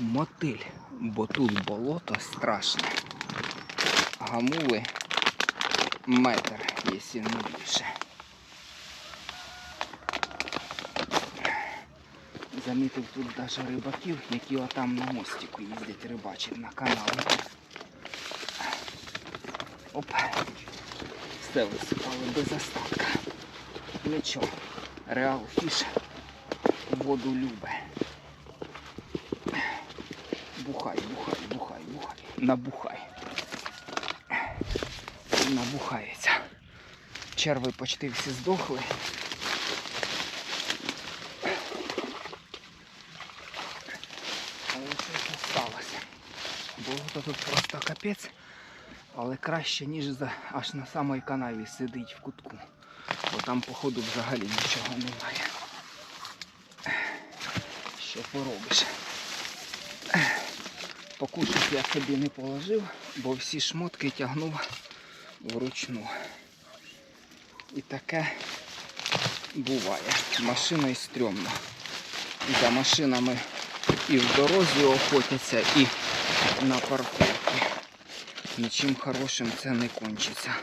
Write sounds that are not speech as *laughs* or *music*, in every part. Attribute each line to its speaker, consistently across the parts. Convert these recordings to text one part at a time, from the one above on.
Speaker 1: мотиль, бо тут болото страшне. Гамули метр, якщо не більше. Замітив тут навіть рибаків, які отам на мостику їздять рибачать на каналі. Оп. Все висипали без остатка. Нічого. Реал фіш воду любе. Набухай. Набухається. Черви почти всі здохли. Але щось сталося. Болото тут просто капець, але краще, ніж за, аж на самій канаві сидить в кутку. Бо там, походу, взагалі нічого немає. Що поробиш? Покушать я собі не положив, бо всі шмотки тягнув вручну. І таке буває. Машиною стрьомно. За машинами і в дорозі охотяться, і на парковці. Нічим хорошим це не кончиться.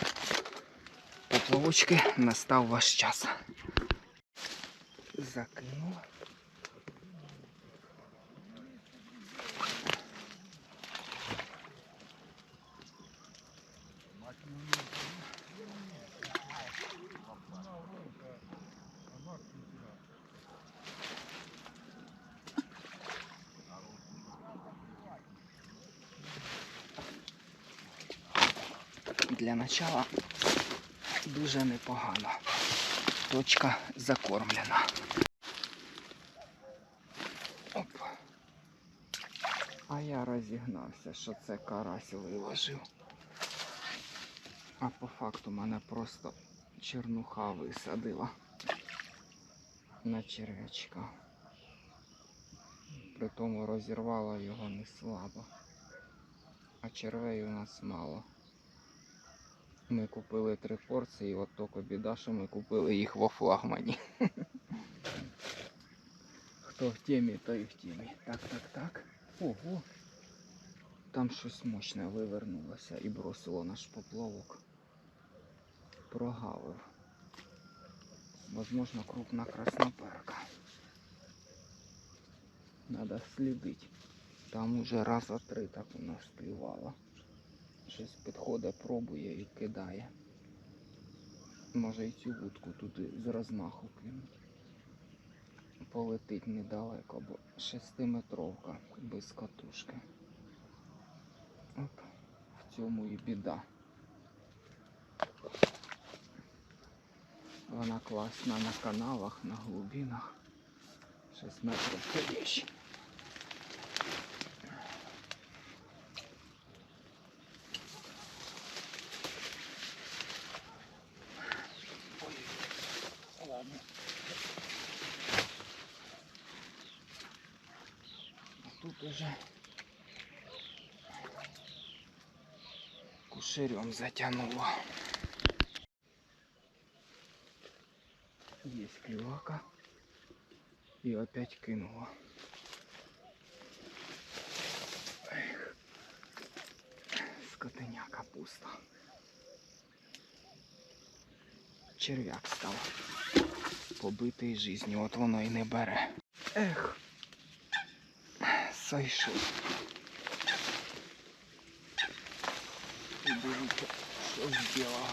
Speaker 1: Поплавочки настав ваш час. Закинув. Для начала дуже непогано. Точка закормлена. Оп. А я розігнався, що це карась виложив. А по факту мене просто чернуха висадила на черв'ячка. Притому розірвала його не слабо. А червей у нас мало. Ми купили три порції, от тільки біда, що ми купили їх во флагмані. *laughs* Хто в темі, той в темі. Так, так, так. Ого. Там щось мощне вивернулося і бросило наш поплавок. Прогавив. Возможно, крупна красноперка. Надо слідити. Там уже раза три так у нас клювало. Щось підходить, пробує і кидає. Може і цю вудку туди з розмаху кинуть. Полетить недалеко, бо шестиметровка без катушки. Оп, в цьому і біда. Вона класна на каналах, на глибинах. 6 метрів Уже кушерем затянуло. Есть клювака. И опять кинула. Эх. Скотиня капуста. Черв'як став. Побитий жизнью, от воно і не бере. Ех. І дивіться, що зробила.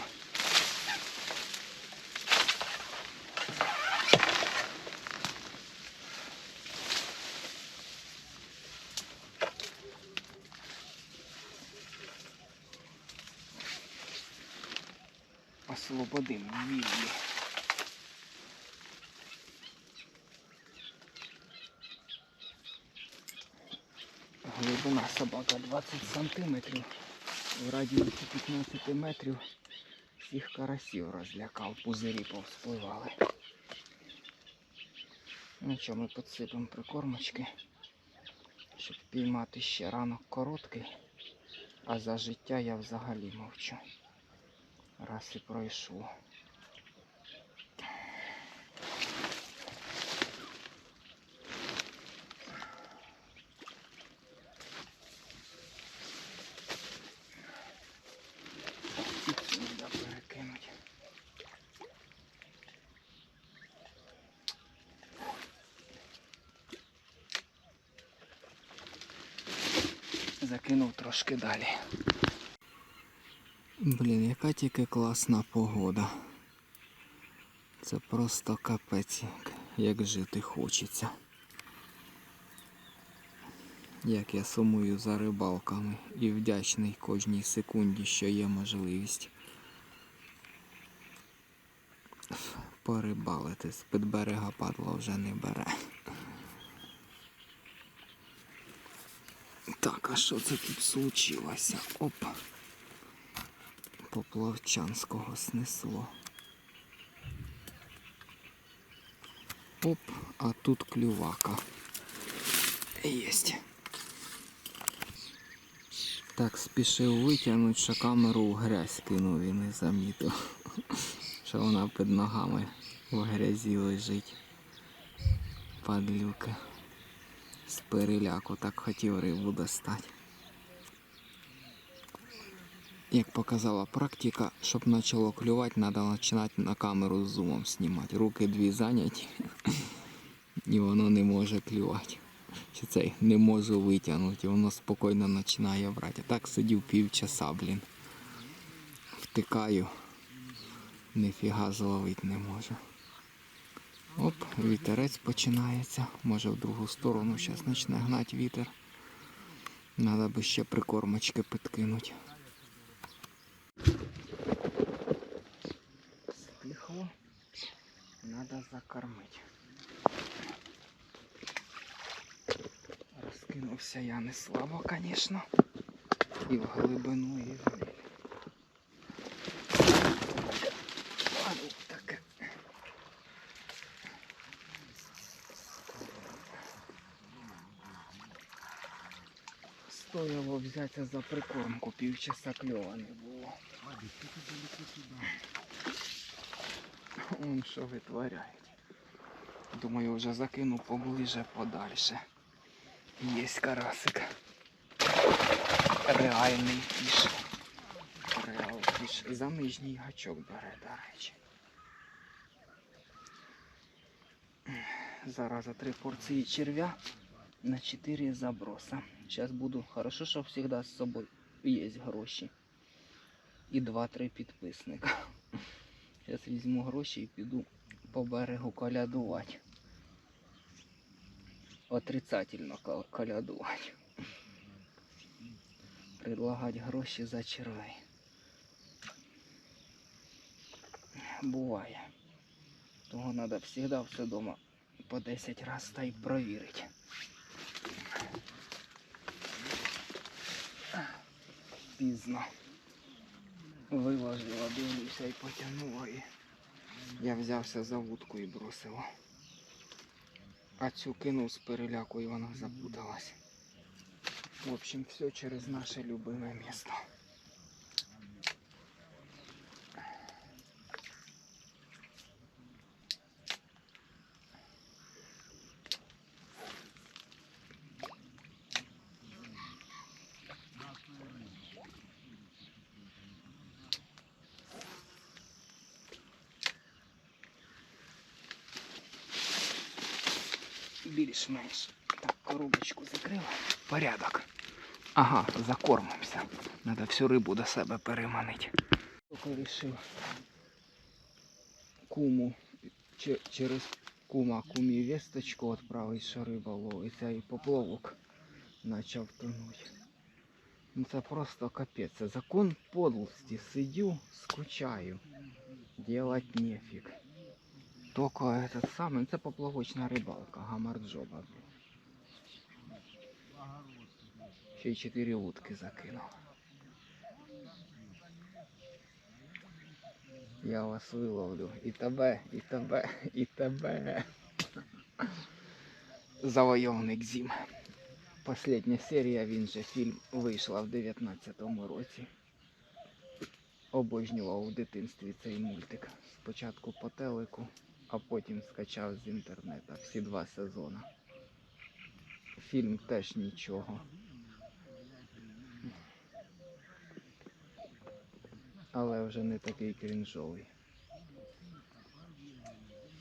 Speaker 1: Освободим вільні. Глибина собака 20 сантиметрів. В радіусі 15 метрів всіх карасів розлякав, пузирі повспливали. Ну що, ми підсипемо прикормочки, щоб піймати ще ранок короткий, а за життя я взагалі мовчу. Раз і пройшло. Закинув трошки далі. Блін, яка тільки класна погода. Це просто капець, як, жити хочеться. Як я сумую за рибалками і вдячний кожній секунді, що є можливість порибалити. З-під берега падла вже не бере. Так, а що це тут случилося? Оп. Поплавчанського снесло. Оп, а тут клювака. Єсть. Так, спішив витягнути, що камеру в грязь кинув і не замітив. *laughs* Що вона під ногами в грязі лежить. Падлюка. З переляку так хотів рибу достати. Як показала практика, щоб почало клювати, треба починати на камеру з зумом знімати. Руки дві зайняті і воно не може клювати. Чи цей не можу витягнути, воно спокійно починає брати. Так сидів півчаса, блін. Втикаю, ніфіга зловити не можу. Оп, вітерець починається. Може в другу сторону зараз почне гнати вітер. Надо би ще прикормочки підкинути. Стихло. Надо закормити. Розкинувся я не слабо, звісно. І в глибину, і в міль. А ну таке. Взятися за прикормку, півчаса кльова не було. Он що витворяють. Думаю, вже закину поближе подальше. Є карасик. Реальний фіш. Реал фіш. За нижній гачок бере, до речі. Зараз за три порції черв'я на 4 заброса. Зараз буду. Хорошо, що завжди з собою є гроші. І 2-3 підписника. *laughs* Зараз візьму гроші і піду по берегу колядувати. Отрицательно кол- колядувати. *laughs* Предлагати гроші за червей. Буває. Того треба завжди все вдома по 10 разів та й провірити. Пізно. Виложила, дивлюся і потягнула і я взявся за вудку і бросила. А цю кинув з переляку і вона запуталась. В общем, все через наше любиме місто. Більш-менш. Так, коробочку закрила. Порядок. Ага, закормимося. Надо всю рибу до себе переманити. Тільки вирішив куму че- через кума кумі весточку відправити, що риба ловиться і поплавок почав тонути. Ну це просто капець. Це закон подлості. Сидю, скучаю. Делать нефиг. Только этот самый, це поплавочна рибалка, гамарджоба. Ще й чотири утки закинув. Я вас виловлю. І тебе, і тебе, і тебе. Завойовник зім. Последня серія, він же фільм вийшла в 19-му році. Обожнював у дитинстві цей мультик. Спочатку по телеку, а потім скачав з інтернету всі два сезони. Фільм теж нічого. Але вже не такий крінжовий.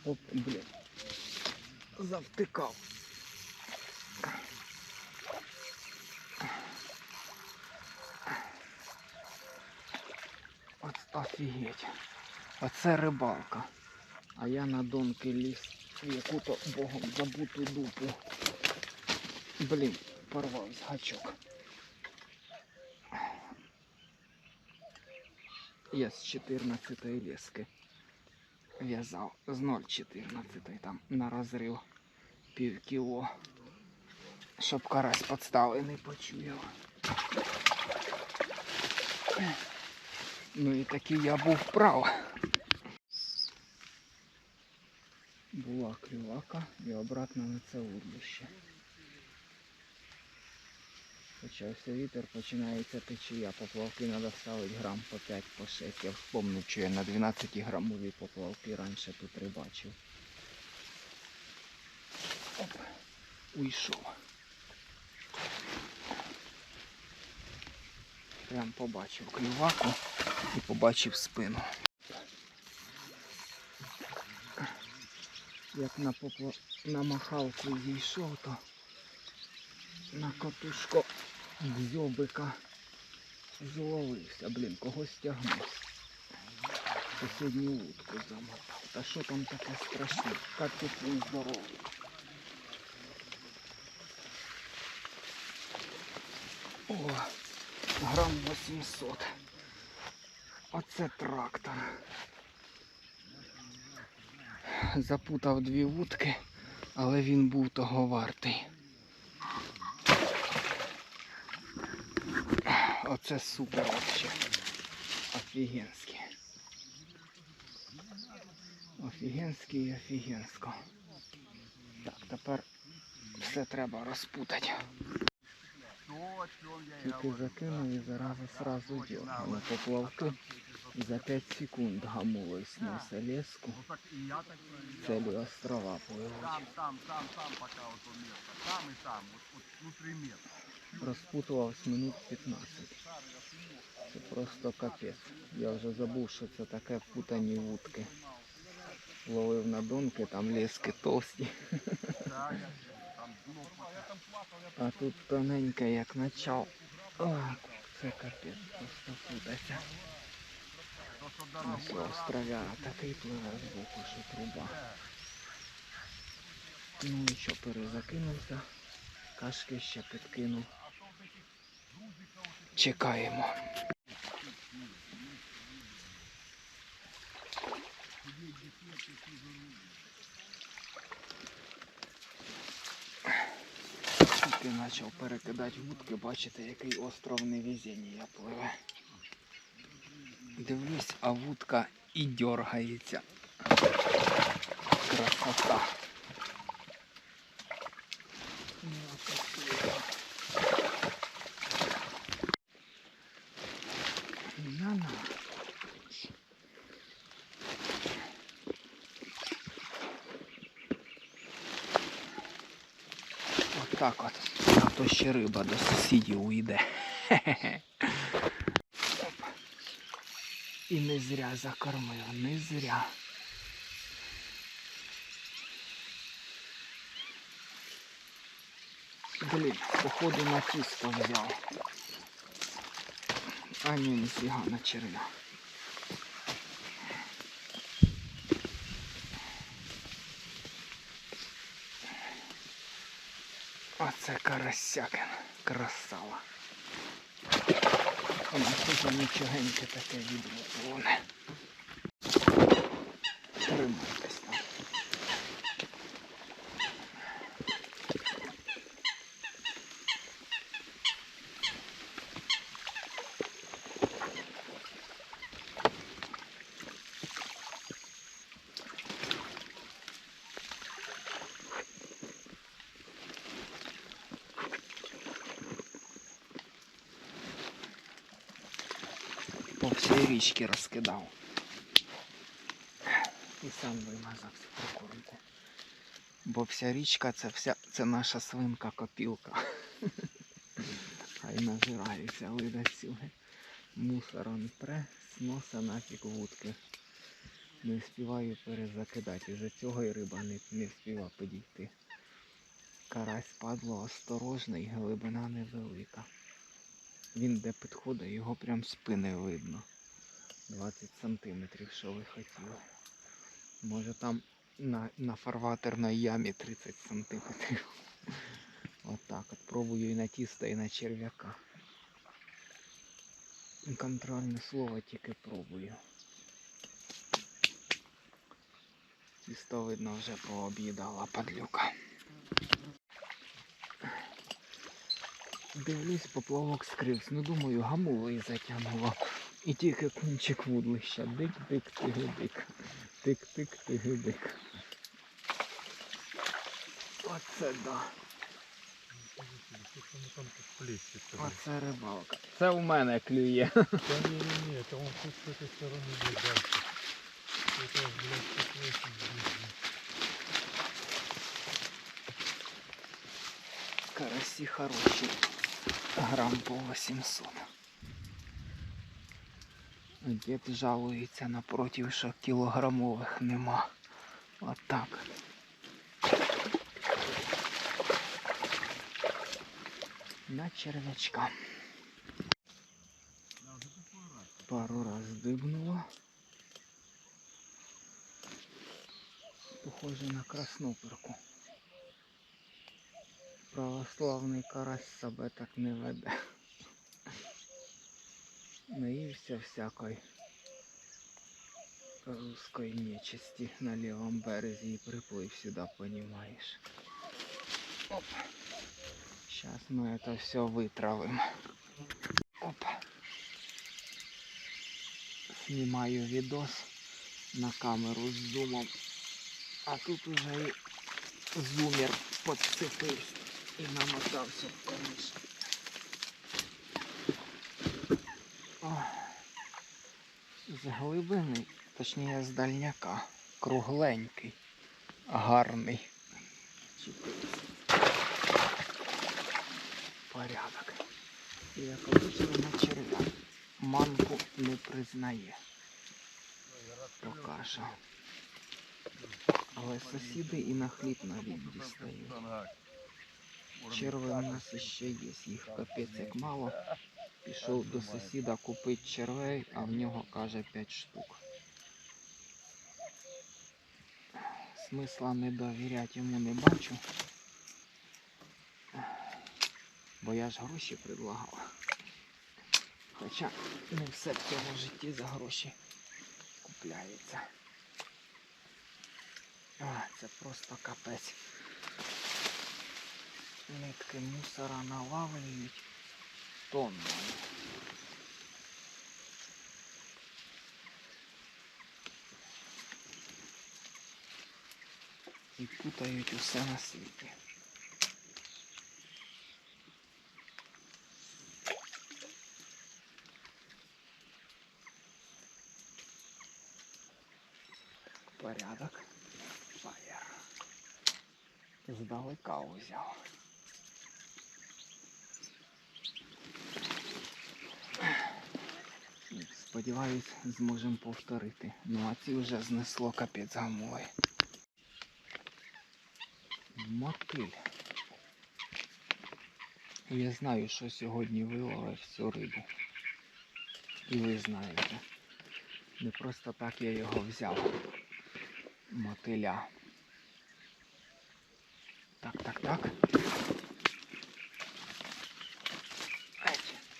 Speaker 1: Оп, блін. Завтикав. От офігеть. Оце рибалка. А я на донки ліз в яку-то богом забуту дупу. Блін, порвався гачок. Я з 14 лески в'язав з 0,14 там на розрив пів кіло. Щоб карась підстави не почуяв. Ну і таки я був прав. Клювака і обратно на це урбище. Почався вітер, починається течія. Поплавки треба ставити грам по 5 по 6. Я вспомнив, що я на 12 грамові поплавки раніше тут рибачив. Оп, уйшов. Прям побачив клюваку і побачив спину. Як на попла... на махалку зійшов, то на катушко дзьобика зловився. Блін, когось тягнув. Сусідню утку замотав. Та що там таке страшне? Капець він здоровий. О, грам 800. Оце трактор. Запутав дві вудки, але він був того вартий. Оце супер вообще. Офігенський. Офігенський і офігенсько. Так, тепер все треба розпутати. Тільки закинув і заразу сразу дергав на поплавки. За 5 секунд гамулою снявся леску.
Speaker 2: Так и я так и я.
Speaker 1: Целі острова пливуть.
Speaker 2: Там, там, там, там пока вот то место. Там и там, вот, вот внутри места.
Speaker 1: Розпутувався минут 15. Це просто капець. Я вже забув, що це таке путані вудки. Ловив на донки, там лески товсті. А тут тоненьке, як начал. О, це капець, просто путаться.
Speaker 2: То, что
Speaker 1: На
Speaker 2: дорогой.
Speaker 1: цього островя такий пливе з боку, що труба. Ну що, перезакинувся. Кашки ще підкинув. Чекаємо. Тільки почав перекидати вудки, бачите, який остров невезіння пливе. Дивлюсь, а вудка і дергається. Красота. Так от. А то ще риба до сусідів уйде. Хе-хе-хе. І не зря закормив, не зря. Блін, походу на тісто взяв. А ні, ніфіга на черв'я. Оце карасякин, красава. Вона нічогеньке таке відловлене. Тримайтесь там. Річці розкидав. І сам вимазав всю прикормку. Бо вся річка це вся це наша свинка копілка. *laughs* Хай нажирається видасюги. Мусором пре, з носа нафіг вудки. Не встигаю перезакидати. Вже цього і риба не, не встигла підійти. Карась падло осторожний, глибина невелика. Він де підходить, його прям спини видно. 20 сантиметрів, що ви хотіли. Може там на, на фарватерній ямі 30 сантиметрів. Отак от пробую і на тісто, і на черв'яка. Контрольне слово тільки пробую. Тісто видно вже пооб'їдала падлюка. Дивлюсь, поплавок скрився. Ну думаю, гамулою затягнуло. І тільки кінчик вудлища. Дик-дик, тиги-дик. Тик-тик, тиги-дик. Оце да.
Speaker 3: Слушай, ну там тут плечи
Speaker 1: Оце рибалка. Це у мене клює.
Speaker 3: Да не, не, не, это он тут с этой стороны идет дальше. Это, блядь, такой пиздец.
Speaker 1: Карасі хороші. Грам по 800. Дід жалується напротив, що кілограмових нема. Отак. На червячка. Пару раз дибнуло. Похоже на красноперку. Православний карась себе так не веде. Наївся всякої русської нечисті на лівому березі і приплив сюди, понімаєш. Оп. Сейчас мы это все вытравим. Оп. Знімаю відос на камеру з зумом. А тут уже і зумер подцепився і намотався в каміш. З глибини, точніше з дальняка, кругленький, гарний. Порядок. І як обично на черв'я. Манку не признає. Поки. Але сусіди і на хліб навіть дістають. Черви у нас ще є, їх капець як мало. Пішов до сусіда купити червей, а в нього каже 5 штук. Смисла не довіряти йому не бачу. Бо я ж гроші предлагав. Хоча не все в цьому житті за гроші купляється. А, це просто капець. Нитки мусора налавлюють тоннами. І путають усе на світі. Порядок. Фаєр. Здалека узяв. Сподіваюсь, зможемо повторити. Ну а ці вже знесло капець гамовий. Мотиль. Я знаю, що сьогодні виловив всю рибу. І ви знаєте. Не просто так я його взяв. Мотиля. Так, так, так.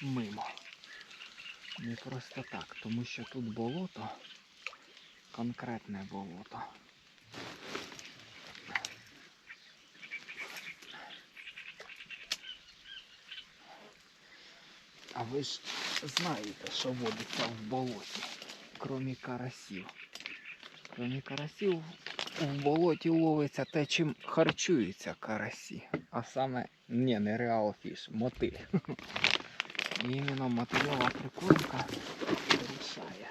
Speaker 1: Мимо. Не просто так, тому що тут болото, конкретне болото. А ви ж знаєте, що водиться в болоті, крім карасів. Крім карасів, в болоті ловиться те, чим харчуються карасі. А саме, ні, не реал фіш, мотиль. І іменно мотильова прикормка рішає.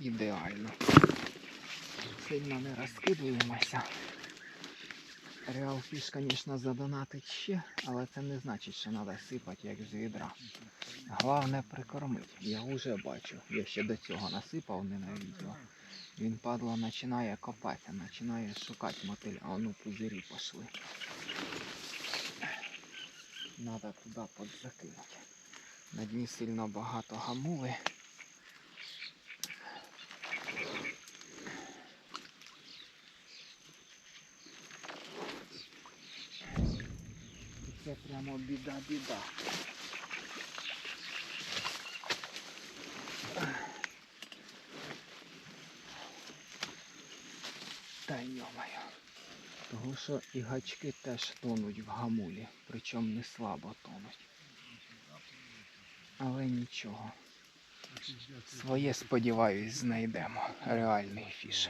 Speaker 1: Ідеально. Сильно не розкидуємося. Реалфіш, звісно, задонатить ще, але це не значить, що треба сипати як з відра. Головне прикормити. Я вже бачу. Я ще до цього насипав не на відео. Він падла починає копатися, починає шукати мотиля. А ну пузирі пішли. Надо туди подзакинути. На дні сильно багато гамули. Це прямо біда-біда. Та йомаю. Того що і гачки теж тонуть в гамулі, причому не слабо тонуть. Але нічого. Своє, сподіваюсь, знайдемо. Реальний фіш.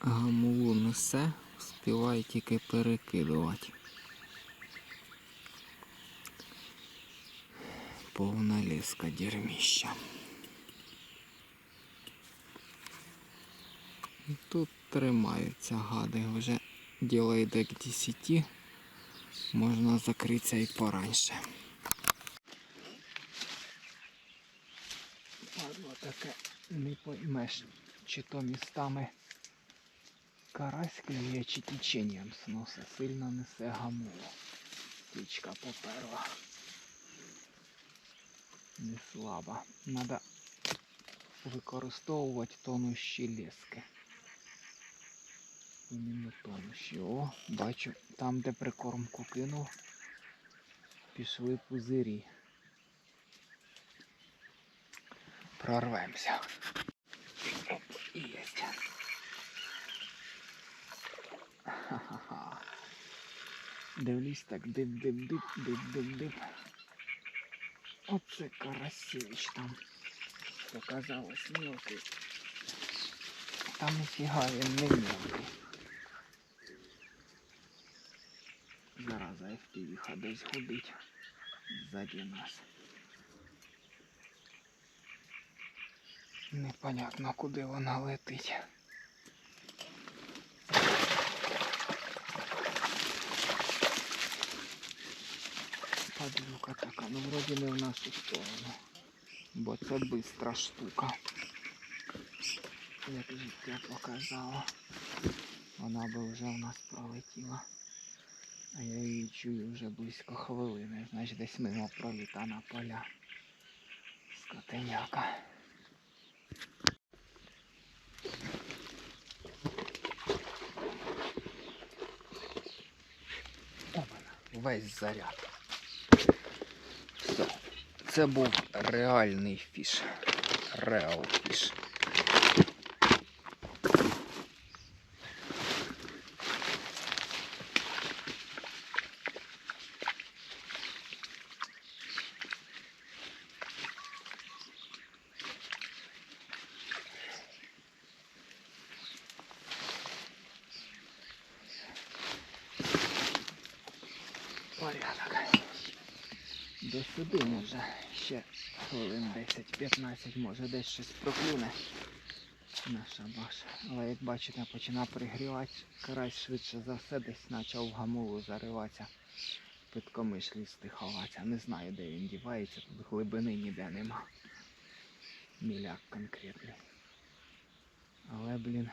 Speaker 1: Гамулу несе, співає тільки перекидувати. Повна ліска дерміща. І тут тримаються гади. Вже діло йде к 10. Можна закритися і пораньше. Падло таке не поймеш, чи то містами карась клює, чи теченням сноса. Сильно несе гамулу. Тічка поперла. Не слаба. Надо використовувати тонущі лески. Іменно тонущі. О, бачу, там, де прикормку кинув, пішли пузирі. Прорвемося. Ха-ха-ха. Дивлюсь так, дип, дип, дип, дип, дип, дип. Оце Карасевич там. Показалось мелкий. Там ніфіга він не мелкий. десь гудить ззаді нас. Непонятно, куди вона летить. Падлюка така, ну вроді не в нашу сторону. Бо це бистра штука. Як життя показало. Вона би вже в нас пролетіла. А я її чую вже близько хвилини. Значить десь мимо проліта на поля. Скотиняка. Весь заряд. Все. Це був реальний фіш. Реал фіш. Порядок. Вже ще хвилин 10-15, може десь щось проклюне наша баша. Але як бачите, починає пригрівати, карась швидше за все десь почав в гамулу зариватися. Під комишлі стиховатися. Не знаю, де він дівається, тут глибини ніде нема. Міляк конкретний. Але, блін,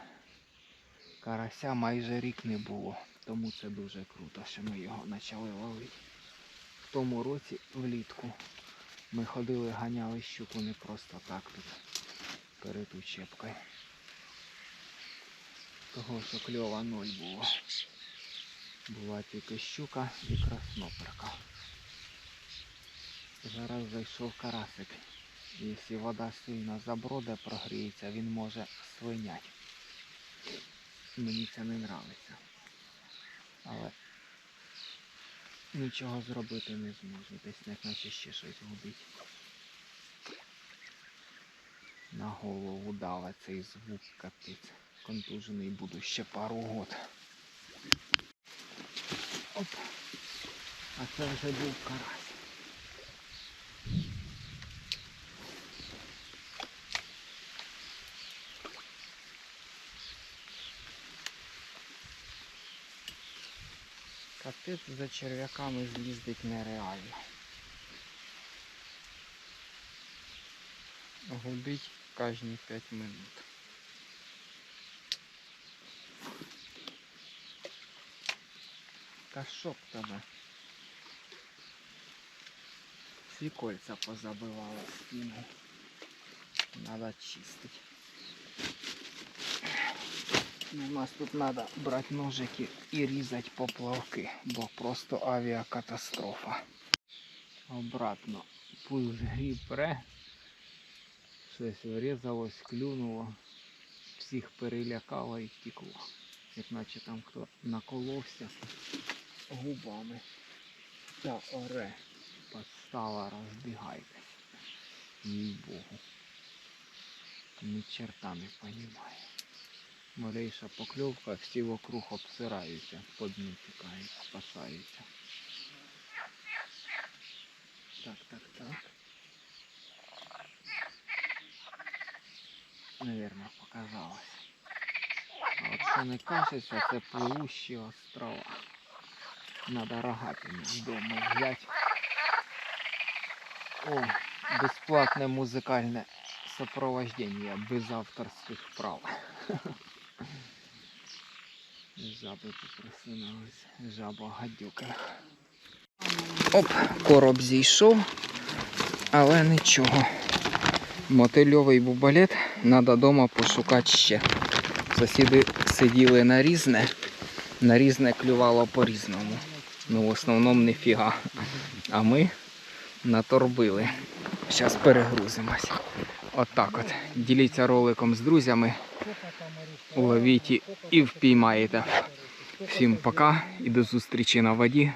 Speaker 1: карася майже рік не було. Тому це дуже круто, що ми його почали ловити. В тому році влітку ми ходили, ганяли щуку не просто так тут перед учебкою. Того, що кльова ноль було. Була тільки щука і красноперка. Зараз зайшов карасик. Якщо вода сильно заброде, прогріється, він може свинять. Мені це не подобається. Але нічого зробити не зможу. Десь не наче ще щось губить. На голову дала цей звук капець. Контужений буду ще пару год. Оп. А це вже був карась. А тут за черв'яками з'їздить нереально. Гудить кожні 5 минут. Та що б тебе? Всі кольця позабивала спину. Надо чистить. У нас тут надо брати ножики і різати поплавки, бо просто авіакатастрофа. Обратно пульс гріб. Щось врізалось, клюнуло, всіх перелякало і втекло. Як наче там хто наколовся губами. Та оре. Подстава розбігайтесь. Їй Богу. Ні черта не понімає. Малейша покльовка, всі вокруг обсираються, по дну тікають, спасаються. Так, так, так. Наверно, показалось. А от що не кажеться, це пливущі острова. Надо рогатину вдома взяти. О, бесплатне музикальне сопровождение без авторських прав. *laughs* Жаби попросиналися, жаба гадюка. Оп, короб зійшов, але нічого. Мотильовий бубалет треба вдома пошукати ще. Сусіди сиділи на різне, на різне клювало по-різному. Ну, в основному не фіга. А ми наторбили. Зараз перегрузимось. Отак от. Діліться роликом з друзями. Уловіть і впіймаєте. Всім пока і до зустрічі на воді.